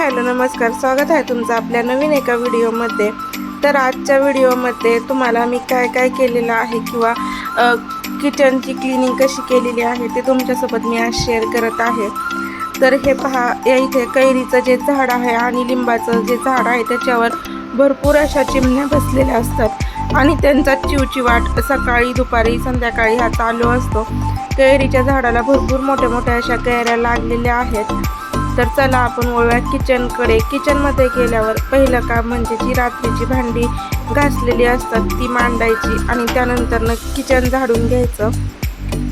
Hello नमस्कार. स्वागत आहे तुमचं आपल्या नवीन एका व्हिडिओमध्ये. तर आजच्या व्हिडिओमध्ये तुम्हाला मी काय काय केलेलं आहे किंवा किचनची क्लिनिंग कशी केलेली आहे ते तुमच्यासोबत मी आज शेअर करत आहे. तर हे पहा या इथे कैरीचं जे झाड आहे आणि लिंबाचं जे झाड आहे त्याच्यावर भरपूर अशा चिमण्या बसलेल्या असतात. आणि त्यांचा चिवचिवाट सकाळी दुपारी संध्याकाळी हा चालू असतो. कैरीच्या झाडाला भरपूर मोठ्या मोठ्या अशा कैऱ्या लागलेल्या आहेत. तर चला आपण वळूया किचनकडे किचनमध्ये गेल्यावर पहिलं काम म्हणजे जी रात्रीची भांडी घासलेली असतात ती मांडायची आणि त्यानंतरनं किचन झाडून घ्यायचं.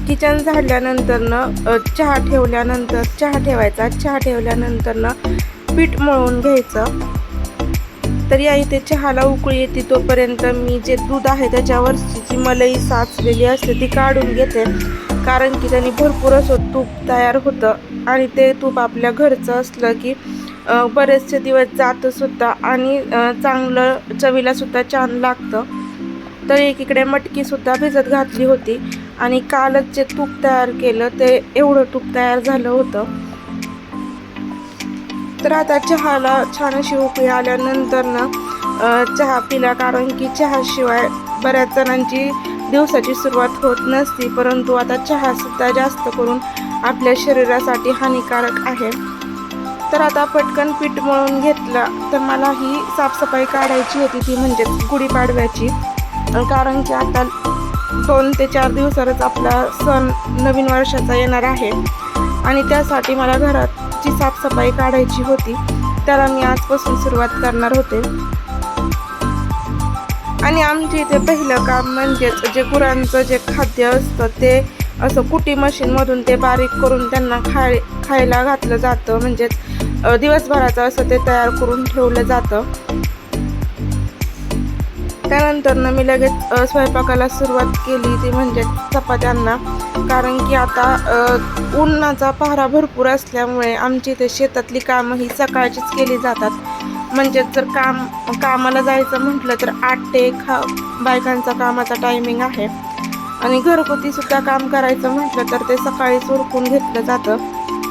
किचन झाडल्यानंतरनं चहा ठेवल्यानंतर चहा ठेवायचा. चहा ठेवल्यानंतरनं पीठ मळून घ्यायचं. तर या इथे चहाला उकळी येते तोपर्यंत मी जे दूध आहे त्याच्यावरची जी मलई साचलेली असते ती काढून घेते. कारण की त्यांनी भरपूर असं तूप तयार होतं. आणि ते तूप आपल्या घरचं असलं की बरेचसे दिवस जातंसुद्धा आणि चांगलं चवीलासुद्धा छान लागतं. तर एकीकडे मटकीसुद्धा भिजत घातली होती आणि कालच जे तूप तयार केलं ते एवढं तूप तयार झालं होतं. तर आता चहाला छान अशी उकळी आल्यानंतर ना चहा पिला. कारण की चहाशिवाय बऱ्याच जणांची दिवसाची सुरुवात होत नसती परंतु आता चहासुद्धा जास्त करून आपल्या शरीरासाठी हानिकारक आहे. तर आता पटकन पीठ मळून घेतलं तर मला ही साफसफाई काढायची होती ती म्हणजे गुढीपाडव्याची कारण की आता दोन ते चार दिवसातच आपला सण नवीन वर्षाचा येणार आहे. आणि त्यासाठी मला घराची साफसफाई काढायची होती. त्याला मी आजपासून सुरुवात करणार होते. आणि आमच्या इथे पहिलं काम म्हणजेच जे गुरांचं जे खाद्य असतं ते असं कुटी मशीनमधून ते बारीक करून त्यांना खाय खायला घातलं जातं. म्हणजेच दिवसभराचं असं ते तयार करून ठेवलं जातं. त्यानंतरनं मी लगेच स्वयंपाकाला सुरुवात केली ती म्हणजे चपात्यांना. कारण की आता उन्हाचा पहारा भरपूर असल्यामुळे आमची इथे शेतातली कामं ही सकाळचीच केली जातात. म्हणजे जर काम कामाला जायचं म्हटलं तर आठ ते एक हा बायकांचा कामाचा टायमिंग आहे. आणि घरगुती सुद्धा काम करायचं म्हटलं तर ते सकाळीच उरकून घेतलं जातं.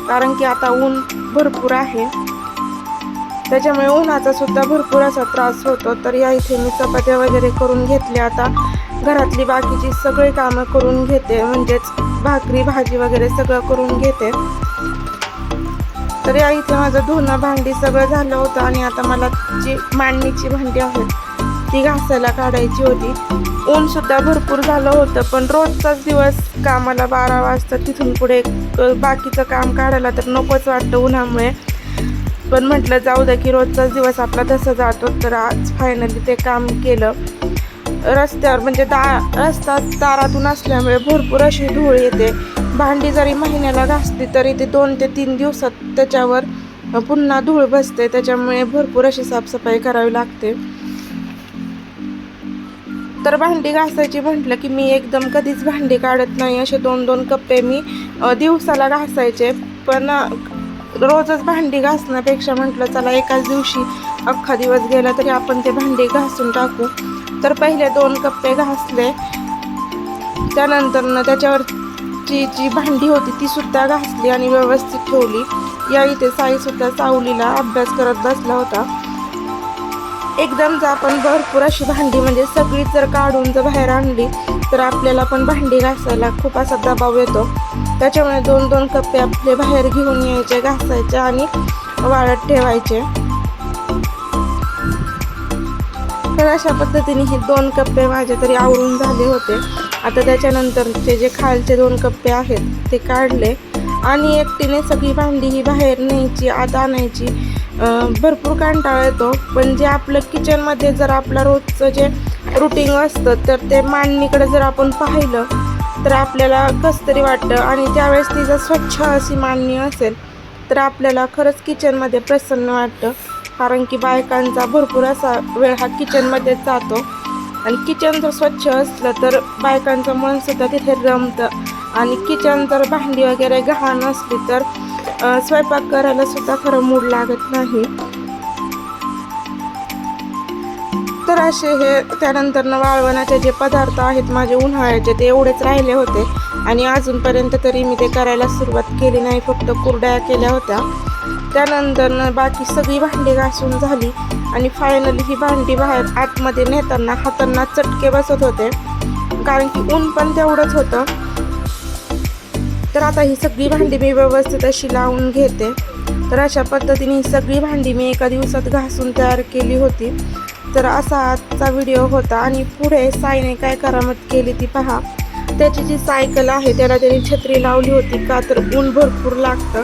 कारण की आता ऊन भरपूर आहे. त्याच्यामुळे उन्हाचा सुद्धा भरपूर असा त्रास होतो. तर या इथे मी चपात्या वगैरे करून घेतल्या. आता घरातली बाकीची सगळी कामं करून घेते. म्हणजेच भाकरी भाजी वगैरे सगळं करून घेते. तर या इथे माझं धुणं भांडी सगळं झालं होतं आणि आता मला जी मांडणीची भांडी आहेत ती घासायला काढायची होती. ऊनसुद्धा भरपूर झालं होतं पण रोजचाच दिवस कामाला बारा वाजता तिथून पुढे बाकीचं काम काढायला तर नकोच वाटतं उन्हामुळे. पण म्हटलं जाऊ द्या की रोजचाच दिवस आपला तसा जातो. तर आज फायनली ते काम केलं. रस्त्यावर म्हणजे दा रस्ता दारातून असल्यामुळे भरपूर अशी धूळ येते. भांडी जरी महिन्याला घासली तरी ते दोन ते तीन दिवसात त्याच्यावर पुन्हा धूळ बसते. त्याच्यामुळे भरपूर अशी साफसफाई करावी लागते. तर भांडी घासायची म्हटलं की मी एकदम कधीच भांडी काढत नाही. असे दोन दोन कप्पे मी दिवसाला घासायचे. पण रोजच भांडी घासण्यापेक्षा म्हटलं चला एकाच दिवशी अख्खा दिवस गेला तरी आपण ते भांडी घासून टाकू. तर पहिले दोन कप्पे घासले. त्यानंतरनं ती जी भांडी होती ती सुद्धा घासली आणि व्यवस्थित ठेवली. या इथे साईसुद्धा सावलीला अभ्यास करत बसला होता. एकदम जर आपण भरपूर अशी भांडी म्हणजे सगळीच जर काढून जर बाहेर आणली तर आपल्याला पण भांडी घासायला खूप असा दबाव येतो. त्याच्यामुळे दोन दोन कप्पे आपले बाहेर घेऊन यायचे घासायचे आणि वाळत ठेवायचे. तर अशा पद्धतीने हे दोन कप्पे माझे तरी आवरून झाले होते. आता त्याच्यानंतरचे जे खालचे दोन कप्पे आहेत ते काढले. आणि एकटीने सगळी भांडी ही बाहेर न्यायची आत आणायची. भरपूर कंटाळा येतो. पण जे आपलं किचनमध्ये जर आपलं रोजचं जे रुटीन असतं तर ते मांडणीकडे जर आपण पाहिलं तर आपल्याला कसं तरी वाटतं. आणि त्यावेळेस ती जर स्वच्छ अशी मांडणी असेल तर आपल्याला खरंच किचनमध्ये प्रसन्न वाटतं. कारण की बायकांचा भरपूर असा वेळ हा किचनमध्येच जातो. आणि किचन जर स्वच्छ असलं तर बायकांचं मन सुद्धा तिथे रमतं. आणि किचन जर भांडी वगैरे गहाण असली तर स्वयंपाक करायला सुद्धा खरं मूड लागत नाही. तर असे हे त्यानंतर वाळवणाचे जे पदार्थ आहेत माझे उन्हाळ्याचे ते एवढेच राहिले होते. आणि अजूनपर्यंत तरी मी ते करायला सुरुवात केली नाही फक्त कुरड्या केल्या होत्या. त्यानंतर बाकी सगळी भांडी घासून झाली. आणि फायनली ही भांडी बाहेर आतमध्ये नेताना हातांना चटके बसत होते. कारण की ऊन पण तेवढंच होतं. तर आता ही सगळी भांडी मी व्यवस्थित अशी लावून घेते. तर अशा पद्धतीने ही सगळी भांडी मी एका दिवसात घासून तयार केली होती. तर असा आजचा व्हिडिओ होता आणि पुढे साईने काय करामत केली ती पहा. त्याची जी सायकल आहे त्याला त्याने छत्री लावली होती का तर ऊन भरपूर लागतं.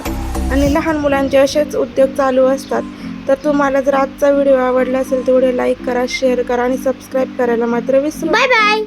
आणि लहान मुलांचे असेच उद्योग चालू असतात. तर तुम्हाला जर आजचा व्हिडिओ आवडला असेल तेवढे लाईक करा शेअर करा आणि सबस्क्राईब करायला मात्र विसरू बाय बाय.